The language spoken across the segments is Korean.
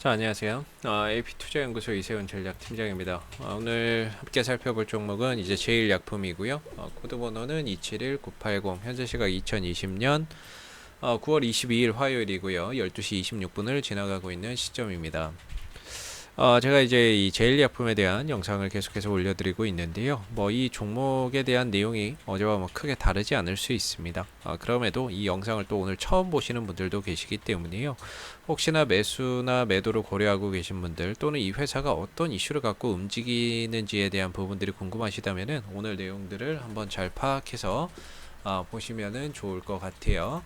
자 안녕하세요. 어, AP투자연구소 이세훈 전략팀장입니다. 어, 오늘 함께 살펴볼 종목은 이제 제일약품이고요. 어, 코드번호는 271980 현재 시각 2020년 어, 9월 22일 화요일이고요. 12시 26분을 지나가고 있는 시점입니다. 어, 제가 이제 이 제일 약품에 대한 영상을 계속해서 올려드리고 있는데요. 뭐 이 종목에 대한 내용이 어제와 뭐 크게 다르지 않을 수 있습니다. 어, 그럼에도 이 영상을 또 오늘 처음 보시는 분들도 계시기 때문에요. 혹시나 매수나 매도를 고려하고 계신 분들 또는 이 회사가 어떤 이슈를 갖고 움직이는지에 대한 부분들이 궁금하시다면은 오늘 내용들을 한번 잘 파악해서 아, 보시면은 좋을 것 같아요.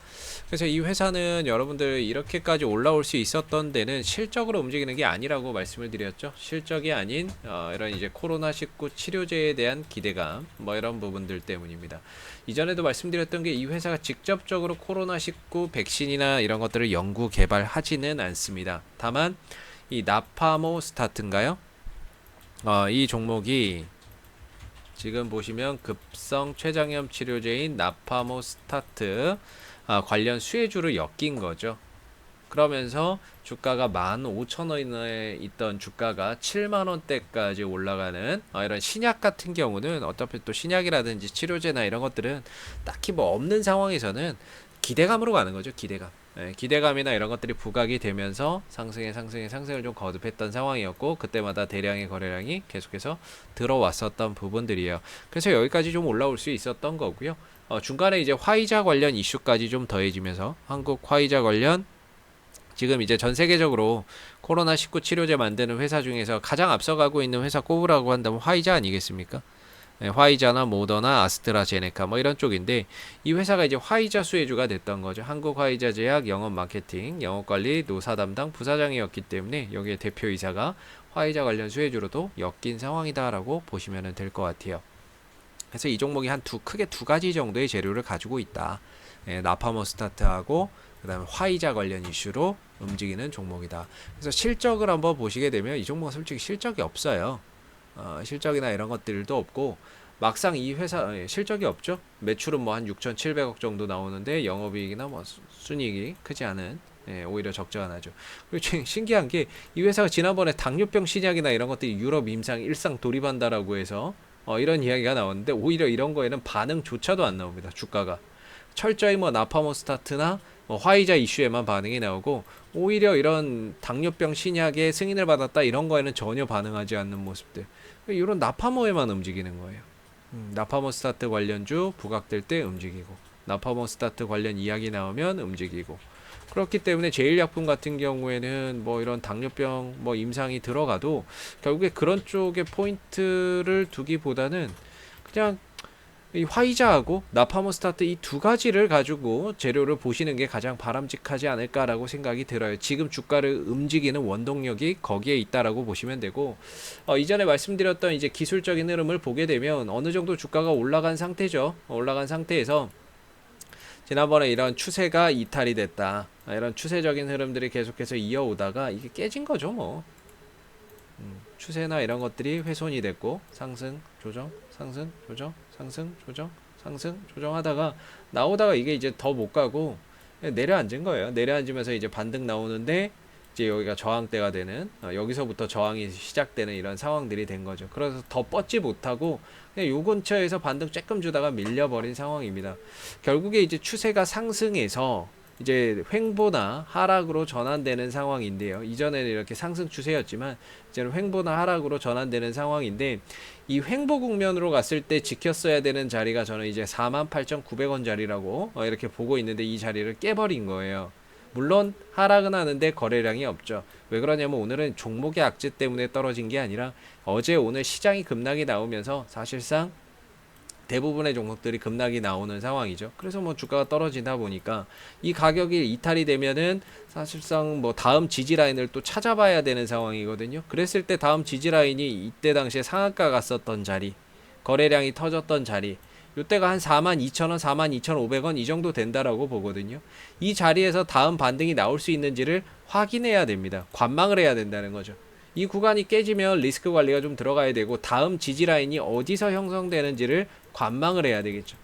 그래서 이 회사는 여러분들 이렇게까지 올라올 수 있었던 데는 실적으로 움직이는 게 아니라고 말씀을 드렸죠. 실적이 아닌 어, 이런 이제 코로나 19 치료제에 대한 기대감 뭐 이런 부분들 때문입니다. 이전에도 말씀드렸던 게 이 회사가 직접적으로 코로나 19 백신이나 이런 것들을 연구 개발하지는 않습니다. 다만 이 나파모 스타트인가요? 어, 이 종목이 지금 보시면 급성 췌장염 치료제인 나파모 스타트 아, 관련 수혜주를 엮인 거죠. 그러면서 주가가 15,000원에 있던 주가가 7만 원대까지 올라가는 아, 이런 신약 같은 경우는 어차피 또 신약이라든지 치료제나 이런 것들은 딱히 뭐 없는 상황에서는 기대감으로 가는 거죠. 기대감. 예, 기대감이나 이런 것들이 부각이 되면서 상승에 상승에 상승을 좀 거듭했던 상황이었고 그때마다 대량의 거래량이 계속해서 들어왔었던 부분들이에요. 그래서 여기까지 좀 올라올 수 있었던 거고요. 어, 중간에 이제 화이자 관련 이슈까지 좀 더해지면서 한국 화이자 관련 지금 이제 전 세계적으로 코로나 19 치료제 만드는 회사 중에서 가장 앞서가고 있는 회사 꼽으라고 한다면 화이자 아니겠습니까? 네, 화이자나 모더나 아스트라제네카 뭐 이런 쪽인데 이 회사가 이제 화이자 수혜주가 됐던 거죠. 한국 화이자 제약 영업 마케팅, 영업 관리, 노사 담당 부사장이었기 때문에 여기에 대표이사가 화이자 관련 수혜주로도 엮인 상황이다라고 보시면 될 것 같아요. 그래서 이 종목이 한 두 크게 두 가지 정도의 재료를 가지고 있다. 예, 나파모 스타트하고 그다음에 화이자 관련 이슈로 움직이는 종목이다. 그래서 실적을 한번 보시게 되면 이 종목은 솔직히 실적이 없어요. 어, 실적이나 이런 것들도 없고 막상 이 회사 예, 실적이 없죠. 매출은 뭐 한 6,700억 정도 나오는데 영업이익이나 뭐 수- 순이익이 크지 않은 예, 오히려 적정하죠. 그리고 좀 신기한 게 이 회사가 지난번에 당뇨병 신약이나 이런 것들이 유럽 임상 일상 돌입한다라고 해서 어, 이런 이야기가 나왔는데 오히려 이런 거에는 반응조차도 안 나옵니다. 주가가 철저히 뭐 나파모 스타트나 뭐 화이자 이슈에만 반응이 나오고 오히려 이런 당뇨병 신약의 승인을 받았다 이런 거에는 전혀 반응하지 않는 모습들 이런 나파모에만 움직이는 거예요. 음, 나파모 스타트 관련주 부각될 때 움직이고 나파모 스타트 관련 이야기 나오면 움직이고 그렇기 때문에 제일약품 같은 경우에는 뭐 이런 당뇨병 뭐 임상이 들어가도 결국에 그런 쪽에 포인트를 두기보다는 그냥 이 화이자하고 나파모 스타트 이 두 가지를 가지고 재료를 보시는 게 가장 바람직하지 않을까라고 생각이 들어요. 지금 주가를 움직이는 원동력이 거기에 있다라고 보시면 되고 어, 이전에 말씀드렸던 이제 기술적인 흐름을 보게 되면 어느 정도 주가가 올라간 상태죠. 올라간 상태에서 지난번에 이런 추세가 이탈이 됐다. 아, 이런 추세적인 흐름들이 계속해서 이어오다가 이게 깨진 거죠, 뭐. 음, 추세나 이런 것들이 훼손이 됐고 상승, 조정, 상승, 조정, 상승, 조정, 상승, 조정하다가 나오다가 이게 이제 더 못 가고 내려앉은 거예요. 내려앉으면서 이제 반등 나오는데 이제 여기가 저항대가 되는 어, 여기서부터 저항이 시작되는 이런 상황들이 된 거죠. 그래서 더 뻗지 못하고 그냥 요 근처에서 반등 조금 주다가 밀려버린 상황입니다. 결국에 이제 추세가 상승해서 이제 횡보나 하락으로 전환되는 상황인데요. 이전에는 이렇게 상승 추세였지만 이제는 횡보나 하락으로 전환되는 상황인데 이 횡보 국면으로 갔을 때 지켰어야 되는 자리가 저는 이제 48,900원 자리라고 어, 이렇게 보고 있는데 이 자리를 깨버린 거예요. 물론 하락은 하는데 거래량이 없죠. 왜 그러냐면 오늘은 종목의 악재 때문에 떨어진 게 아니라 어제 오늘 시장이 급락이 나오면서 사실상 대부분의 종목들이 급락이 나오는 상황이죠. 그래서 뭐 주가가 떨어지다 보니까 이 가격이 이탈이 되면은 사실상 뭐 다음 지지 라인을 또 찾아봐야 되는 상황이거든요. 그랬을 때 다음 지지 라인이 이때 당시에 상한가 갔었던 자리, 거래량이 터졌던 자리, 이때가 한 42,000원, 42,500원 이 정도 된다라고 보거든요. 이 자리에서 다음 반등이 나올 수 있는지를 확인해야 됩니다. 관망을 해야 된다는 거죠. 이 구간이 깨지면 리스크 관리가 좀 들어가야 되고 다음 지지 라인이 어디서 형성되는지를 관망을 해야 되겠죠.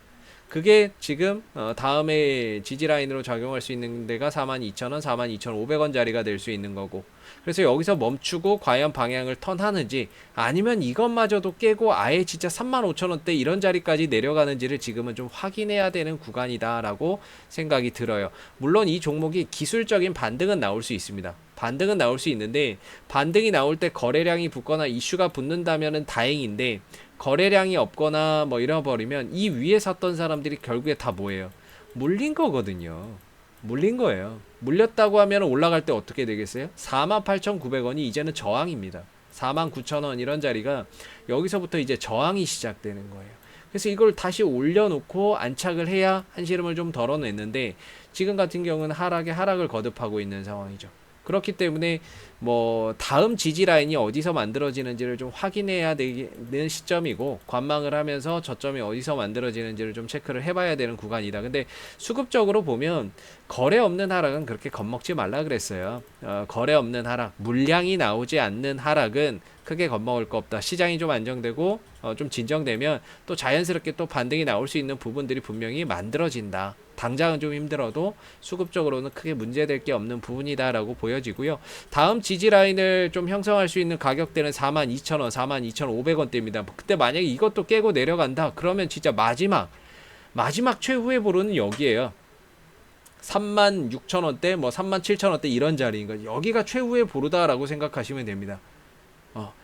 그게 지금 어, 다음에 지지 라인으로 작용할 수 있는 데가 42,000원, 42,500원 자리가 될 수 있는 거고. 그래서 여기서 멈추고 과연 방향을 턴하는지 아니면 이것마저도 깨고 아예 진짜 35,000원대 이런 자리까지 내려가는지를 지금은 좀 확인해야 되는 구간이다라고 생각이 들어요. 물론 이 종목이 기술적인 반등은 나올 수 있습니다. 반등은 나올 수 있는데 반등이 나올 때 거래량이 붙거나 이슈가 붙는다면은 다행인데 거래량이 없거나 뭐 이래버리면 이 위에 샀던 사람들이 결국에 다 뭐예요? 물린 거거든요. 물린 거예요. 물렸다고 하면 올라갈 때 어떻게 되겠어요? 48,900원이 이제는 저항입니다. 49,000원 이런 자리가 여기서부터 이제 저항이 시작되는 거예요. 그래서 이걸 다시 올려놓고 안착을 해야 한시름을 좀 덜어냈는데 지금 같은 경우는 하락에 하락을 거듭하고 있는 상황이죠. 그렇기 때문에 뭐 다음 지지 라인이 어디서 만들어지는지를 좀 확인해야 되는 시점이고 관망을 하면서 저점이 어디서 만들어지는지를 좀 체크를 해봐야 되는 구간이다. 근데 수급적으로 보면 거래 없는 하락은 그렇게 겁먹지 말라 그랬어요. 어, 거래 없는 하락, 물량이 나오지 않는 하락은 크게 겁먹을 거 없다. 시장이 좀 안정되고 어, 좀 진정되면 또 자연스럽게 또 반등이 나올 수 있는 부분들이 분명히 만들어진다. 당장은 좀 힘들어도 수급적으로는 크게 문제될 게 없는 부분이다라고 보여지고요. 다음 지지 라인을 좀 형성할 수 있는 가격대는 42,000원, 42,500원대입니다. 그때 만약에 이것도 깨고 내려간다. 그러면 진짜 마지막 마지막 최후의 보루는 여기에요. 36,000원대, 뭐 37,000원대 이런 자리인 거죠. 여기가 최후의 보루다라고 생각하시면 됩니다.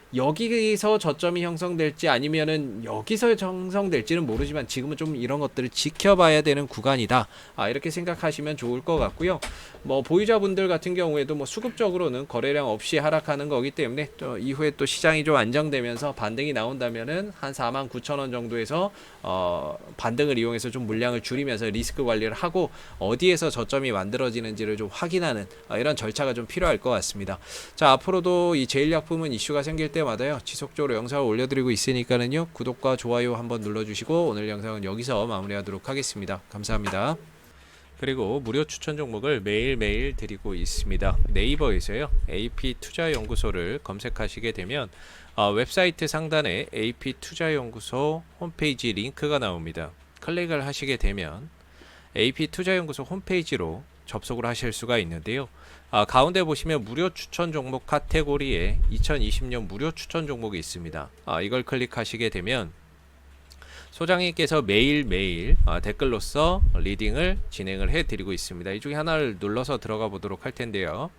어, 여기서 저점이 형성될지 아니면은 여기서 형성될지는 모르지만 지금은 좀 이런 것들을 지켜봐야 되는 구간이다. 아, 이렇게 생각하시면 좋을 것 같고요. 뭐 보유자분들 같은 경우에도 뭐 수급적으로는 거래량 없이 하락하는 거기 때문에 또 이후에 또 시장이 좀 안정되면서 반등이 나온다면은 한 4만 9천 원 정도에서 어, 반등을 이용해서 좀 물량을 줄이면서 리스크 관리를 하고 어디에서 저점이 만들어지는지를 좀 확인하는 아, 이런 절차가 좀 필요할 것 같습니다. 자 앞으로도 이 제일약품은 이슈가 생길 때 마다요 지속적으로 영상을 올려드리고 있으니까는요 구독과 좋아요 한번 눌러주시고 오늘 영상은 여기서 마무리하도록 하겠습니다. 감사합니다. 그리고 무료 추천 종목을 매일매일 드리고 있습니다. 네이버에서요. AP 투자 연구소를 검색하시게 되면 어, 웹사이트 상단에 AP 투자 연구소 홈페이지 링크가 나옵니다. 클릭을 하시게 되면 AP 투자 연구소 홈페이지로 접속을 하실 수가 있는데요. 아, 가운데 보시면 무료 추천 종목 카테고리에 2020년 무료 추천 종목이 있습니다. 아, 이걸 클릭하시게 되면 소장님께서 매일매일 아, 댓글로서 리딩을 진행을 해드리고 있습니다. 이 중에 하나를 눌러서 들어가 보도록 할 텐데요.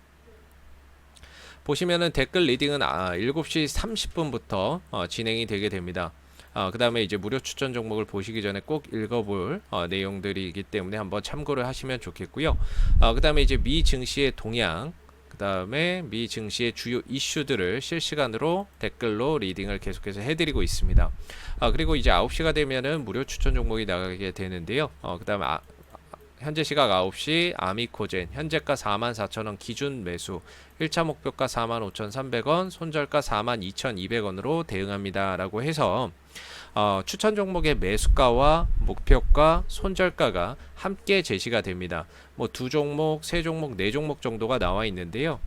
보시면은 댓글 리딩은 아, 7시 30분부터 어, 진행이 되게 됩니다. 어, 그 다음에 이제 무료 추천 종목을 보시기 전에 꼭 읽어볼 어, 내용들이기 때문에 한번 참고를 하시면 좋겠고요. 어, 그 다음에 이제 미 증시의 동향, 그 다음에 미 증시의 주요 이슈들을 실시간으로 댓글로 리딩을 계속해서 해드리고 있습니다. 아, 그리고 이제 9시가 되면은 무료 추천 종목이 나가게 되는데요. 어, 그 다음에 아, 현재 시각 9시 아미코젠 현재가 44,000원 기준 매수 1차 목표가 45,300원 손절가 42,200원으로 대응합니다 라고 해서 어, 추천 종목의 매수가와 목표가 손절가가 함께 제시가 됩니다. 뭐 두 종목, 세 종목, 네 종목 정도가 나와 있는데요.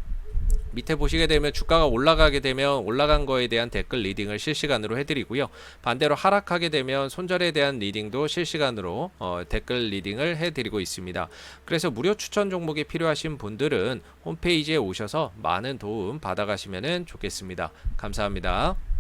밑에 보시게 되면 주가가 올라가게 되면 올라간 거에 대한 댓글 리딩을 실시간으로 해드리고요. 반대로 하락하게 되면 손절에 대한 리딩도 실시간으로 어, 댓글 리딩을 해드리고 있습니다. 그래서 무료 추천 종목이 필요하신 분들은 홈페이지에 오셔서 많은 도움 받아가시면 좋겠습니다. 감사합니다.